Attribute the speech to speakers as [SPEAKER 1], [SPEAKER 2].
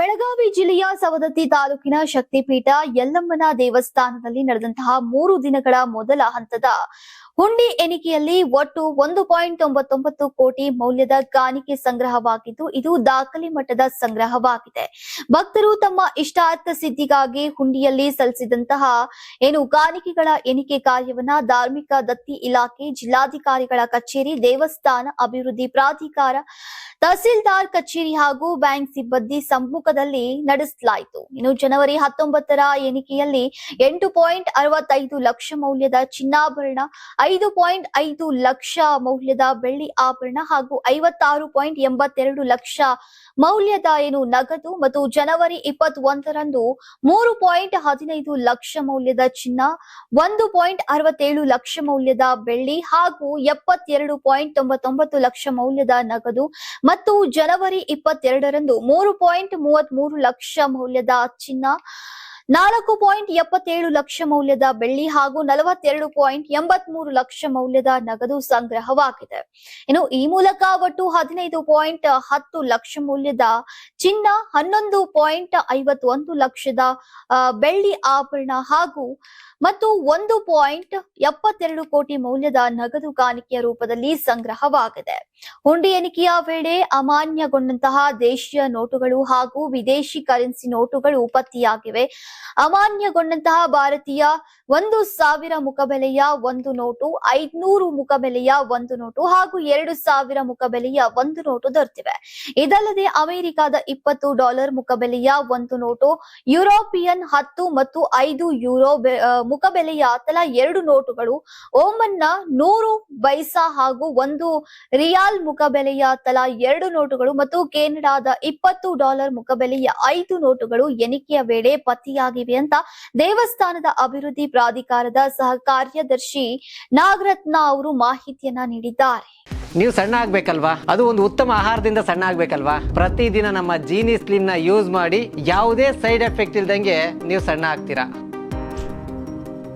[SPEAKER 1] ಬೆಳಗಾವಿ ಜಿಲ್ಲೆಯ ಸವದತ್ತಿ ತಾಲೂಕಿನ ಶಕ್ತಿಪೀಠ ಯಲ್ಲಮ್ಮನ ದೇವಸ್ಥಾನದಲ್ಲಿ ನಡೆದಂತಹ ಮೂರು ದಿನಗಳ ಮೊದಲ ಹಂತದ ಹುಂಡಿ ಎಣಿಕೆಯಲ್ಲಿ ಒಟ್ಟು ಒಂದು ಪಾಯಿಂಟ್ ತೊಂಬತ್ತೊಂಬತ್ತು ಕೋಟಿ ಮೌಲ್ಯದ ಕಾಣಿಕೆ ಸಂಗ್ರಹವಾಗಿದ್ದು, ಇದು ದಾಖಲೆ ಮಟ್ಟದ ಸಂಗ್ರಹವಾಗಿದೆ. ಭಕ್ತರು ತಮ್ಮ ಇಷ್ಟಾರ್ಥ ಸಿದ್ಧಿಗಾಗಿ ಹುಂಡಿಯಲ್ಲಿ ಸಲ್ಲಿಸಿದಂತಹ ಏನು ಕಾಣಿಕೆಗಳ ಎಣಿಕೆ ಕಾರ್ಯವನ್ನ ಧಾರ್ಮಿಕ ದತ್ತಿ ಇಲಾಖೆ ಜಿಲ್ಲಾಧಿಕಾರಿಗಳ ಕಚೇರಿ ದೇವಸ್ಥಾನ ಅಭಿವೃದ್ಧಿ ಪ್ರಾಧಿಕಾರ ತಹಸೀಲ್ದಾರ್ ಕಚೇರಿ ಹಾಗೂ ಬ್ಯಾಂಕ್ ಸಿಬ್ಬಂದಿ ಸಮ್ಮುಖದಲ್ಲಿ ನಡೆಸಲಾಯಿತು. ಇನ್ನು ಜನವರಿ ಹತ್ತೊಂಬತ್ತರ ಎಣಿಕೆಯಲ್ಲಿ ಎಂಟು ಪಾಯಿಂಟ್ ಅರವತ್ತೈದು ಲಕ್ಷ ಮೌಲ್ಯದ ಚಿನ್ನಾಭರಣ, ಐದು ಪಾಯಿಂಟ್ ಐದು ಲಕ್ಷ ಮೌಲ್ಯದ ಬೆಳ್ಳಿ ಆಭರಣ ಹಾಗೂ ಐವತ್ತಾರು ಪಾಯಿಂಟ್ ಎಂಬತ್ತೆರಡು ಲಕ್ಷ ಮೌಲ್ಯದ ಏನು ನಗದು ಮತ್ತು ಜನವರಿ ಇಪ್ಪತ್ತೊಂದರಂದು ಮೂರು ಪಾಯಿಂಟ್ ಹದಿನೈದು ಲಕ್ಷ ಮೌಲ್ಯದ ಚಿನ್ನ, ಒಂದು ಪಾಯಿಂಟ್ ಅರವತ್ತೇಳು ಲಕ್ಷ ಮೌಲ್ಯದ ಬೆಳ್ಳಿ ಹಾಗೂ ಎಪ್ಪತ್ತೆರಡು ಪಾಯಿಂಟ್ ತೊಂಬತ್ತೊಂಬತ್ತು ಲಕ್ಷ ಮೌಲ್ಯದ ನಗದು ಮತ್ತು ಜನವರಿ ಇಪ್ಪತ್ತೆರಡರಂದು ಮೂರು ಪಾಯಿಂಟ್ ಮೂವತ್ತ್ ಮೂರು ಲಕ್ಷ ಮೌಲ್ಯದ ಚಿನ್ನ ನಾಲ್ಕು ಪಾಯಿಂಟ್ ಎಪ್ಪತ್ತೇಳು ಲಕ್ಷ ಮೌಲ್ಯದ ಬೆಳ್ಳಿ ಹಾಗೂ ನಲವತ್ತೆರಡು ಪಾಯಿಂಟ್ ಎಂಬತ್ಮೂರು ಲಕ್ಷ ಮೌಲ್ಯದ ನಗದು ಸಂಗ್ರಹವಾಗಿದೆ. ಇನ್ನು ಈ ಮೂಲಕ ಒಟ್ಟು ಹದಿನೈದು ಪಾಯಿಂಟ್ ಹತ್ತು ಲಕ್ಷ ಮೌಲ್ಯದ ಚಿನ್ನ, ಹನ್ನೊಂದು ಪಾಯಿಂಟ್ ಐವತ್ತೊಂದು ಲಕ್ಷದ ಬೆಳ್ಳಿ ಆಭರಣ ಹಾಗೂ ಮತ್ತು ಒಂದು ಪಾಯಿಂಟ್ ಎಪ್ಪತ್ತೆರಡು ಕೋಟಿ ಮೌಲ್ಯದ ನಗದು ಕಾಣಿಕೆಯ ರೂಪದಲ್ಲಿ ಸಂಗ್ರಹವಾಗಿದೆ. ಹುಂಡಿ ಎಣಿಕೆಯ ವೇಳೆ ಅಮಾನ್ಯಗೊಂಡಂತಹ ದೇಶೀಯ ನೋಟುಗಳು ಹಾಗೂ ವಿದೇಶಿ ಕರೆನ್ಸಿ ನೋಟುಗಳು ಪತ್ತೆಯಾಗಿವೆ ಅಮಾನ್ಯಗೊಂಡಂತಹ ಭಾರತೀಯ ಒಂದು ಸಾವಿರ ಮುಖಬೆಲೆಯ ಒಂದು ನೋಟು, ಐದ್ನೂರು ಮುಖಬೆಲೆಯ ಒಂದು ನೋಟು ಹಾಗೂ ಎರಡು ಸಾವಿರ ಮುಖಬೆಲೆಯ ಒಂದು ನೋಟು ದೊರೆತಿವೆ. ಇದಲ್ಲದೆ ಅಮೆರಿಕದ ಇಪ್ಪತ್ತು ಡಾಲರ್ ಮುಖಬೆಲೆಯ ಒಂದು ನೋಟು, ಯುರೋಪಿಯನ್ ಹತ್ತು ಮತ್ತು ಐದು ಯುರೋ ಮುಖಬೆಲೆಯ ತಲಾ ಎರಡು ನೋಟುಗಳು ಓಮನ್ನ ನೂರು ಬೈಸಾ ಹಾಗೂ ಒಂದು ರಿಯಾಲ್ ಮುಖಬೆಲೆಯ ತಲಾ ಎರಡು ನೋಟುಗಳು ಮತ್ತು ಕೆನಡಾದ ಇಪ್ಪತ್ತು ಡಾಲರ್ ಮುಖಬೆಲೆಯ ಐದು ನೋಟುಗಳು ಎಣಿಕೆಯ ವೇಳೆ ಪತ್ತೆಯಾಗಿವೆ ಅಂತ ದೇವಸ್ಥಾನದ ಅಭಿವೃದ್ಧಿ ಪ್ರಾಧಿಕಾರದ ಸಹ ಕಾರ್ಯದರ್ಶಿ ನಾಗರತ್ನ ಅವರು ಮಾಹಿತಿಯನ್ನ ನೀಡಿದ್ದಾರೆ.
[SPEAKER 2] ನೀವು ಸಣ್ಣ ಆಗ್ಬೇಕಲ್ವಾ? ಅದು ಒಂದು ಉತ್ತಮ ಆಹಾರದಿಂದ ಸಣ್ಣ ಆಗ್ಬೇಕಲ್ವಾ? ಪ್ರತಿದಿನ ನಮ್ಮ ಜೀನಿ ಸ್ಲಿಮ್ನ ಯೂಸ್ ಮಾಡಿ ಯಾವುದೇ ಸೈಡ್ ಎಫೆಕ್ಟ್ ಇಲ್ದಂಗೆ ನೀವು ಸಣ್ಣ ಆಗ್ತೀರಾ?